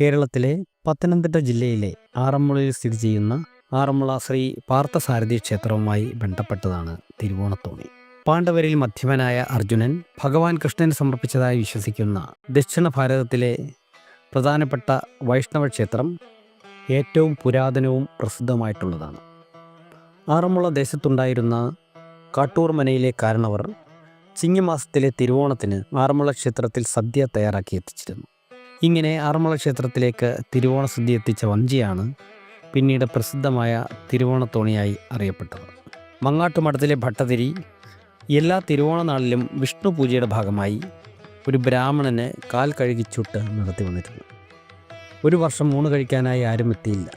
കേരളത്തിലെ പത്തനംതിട്ട ജില്ലയിലെ ആറന്മുളയിൽ സ്ഥിതി ചെയ്യുന്ന ആറന്മുള ശ്രീ പാർത്ഥസാരഥി ക്ഷേത്രവുമായി ബന്ധപ്പെട്ടതാണ് തിരുവോണത്തോണി. പാണ്ഡവരിൽ മധ്യമനായ അർജുനൻ ഭഗവാൻ കൃഷ്ണന് സമർപ്പിച്ചതായി വിശ്വസിക്കുന്ന ദക്ഷിണ ഭാരതത്തിലെ പ്രധാനപ്പെട്ട വൈഷ്ണവ ക്ഷേത്രം ഏറ്റവും പുരാതനവും പ്രസിദ്ധമായിട്ടുള്ളതാണ് ആറന്മുള ദേശത്തുണ്ടായിരുന്ന കാട്ടൂർമനയിലെ കാരണവർ ചിങ്ങമാസത്തിലെ തിരുവോണത്തിന് ആറന്മുള ക്ഷേത്രത്തിൽ സദ്യ തയ്യാറാക്കി എത്തിച്ചിരുന്നു. ഇങ്ങനെ ആറന്മുള ക്ഷേത്രത്തിലേക്ക് തിരുവോണ സദ്യ എത്തിച്ച വഞ്ചിയാണ് പിന്നീട് പ്രസിദ്ധമായ തിരുവോണത്തോണിയായി അറിയപ്പെട്ടത്. മങ്ങാട്ടുമഠത്തിലെ ഭട്ടതിരി എല്ലാ തിരുവോണ നാളിലും വിഷ്ണു പൂജയുടെ ഭാഗമായി ഒരു ബ്രാഹ്മണന് കാൽ കഴുകി ചുട്ട് നടത്തി വന്നിരുന്നു. ഒരു വർഷം ഊണ് കഴിക്കാനായി ആരും എത്തിയില്ല.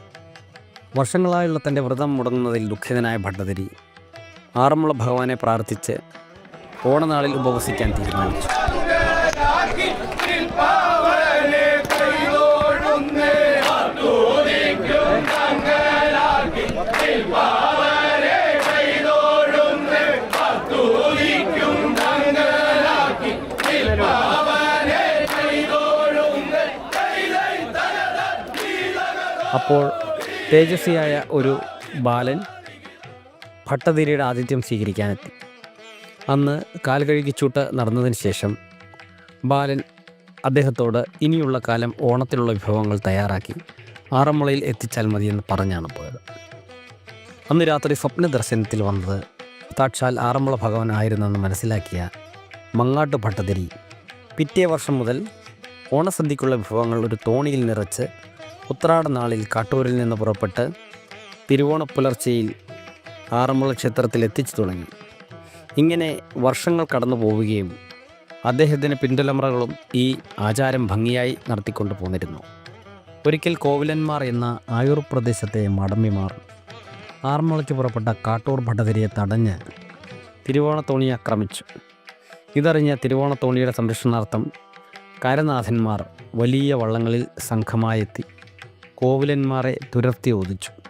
വർഷങ്ങളായുള്ള തന്റെ വ്രതം മുടങ്ങുന്നതിൽ ദുഃഖിതനായ ഭട്ടതിരി ആറന്മുള ഭഗവാനെ പ്രാർത്ഥിച്ച് ഓണനാളിൽ ഉപവസിക്കാൻ തീരുമാനിച്ചു. അപ്പോൾ തേജസ്വിയായ ഒരു ബാലൻ ഭട്ടതിരിയുടെ ആതിഥ്യം സ്വീകരിക്കാനെത്തി. അന്ന് കാൽ കഴുകിച്ചൂട്ട് നടന്നതിന് ശേഷം ബാലൻ അദ്ദേഹത്തോട് ഇനിയുള്ള കാലം ഓണത്തിനുള്ള വിഭവങ്ങൾ തയ്യാറാക്കി ആറന്മുളയിൽ എത്തിച്ചാൽ മതിയെന്ന് പറഞ്ഞാണ് പോയത്. അന്ന് രാത്രി സ്വപ്ന ദർശനത്തിൽ വന്നത് താക്ഷാൽ ആറന്മുള ഭഗവാൻ ആയിരുന്നെന്ന് മനസ്സിലാക്കിയ മങ്ങാട്ട് ഭട്ടതിരി പിറ്റേ വർഷം മുതൽ ഓണസദ്യക്കുള്ള വിഭവങ്ങൾ ഒരു തോണിയിൽ നിറച്ച് ഉത്രാട നാളിൽ കാട്ടൂരിൽ നിന്ന് പുറപ്പെട്ട് തിരുവോണ പുലർച്ചയിൽ ആറന്മുള ക്ഷേത്രത്തിൽ എത്തിച്ചു തുടങ്ങി. ഇങ്ങനെ വർഷങ്ങൾ കടന്നു പോവുകയും അദ്ദേഹത്തിന് പിൻതലമുറകളും ഈ ആചാരം ഭംഗിയായി നടത്തിക്കൊണ്ടു പോന്നിരുന്നു. ഒരിക്കൽ കോവിലന്മാർ എന്ന ആയൂർ പ്രദേശത്തെ മടമ്മിമാർ ആറന്മുളയ്ക്ക് പുറപ്പെട്ട കാട്ടൂർ ഭട്ടതിരിയെ തടഞ്ഞ് തിരുവോണത്തോണി ആക്രമിച്ചു. ഇതറിഞ്ഞ തിരുവോണത്തോണിയുടെ സംരക്ഷണാർത്ഥം കരനാഥന്മാർ വലിയ വള്ളങ്ങളിൽ സംഘമായെത്തി. കോവിലന്മാരെ തുരത്തി ഓദിച്ചു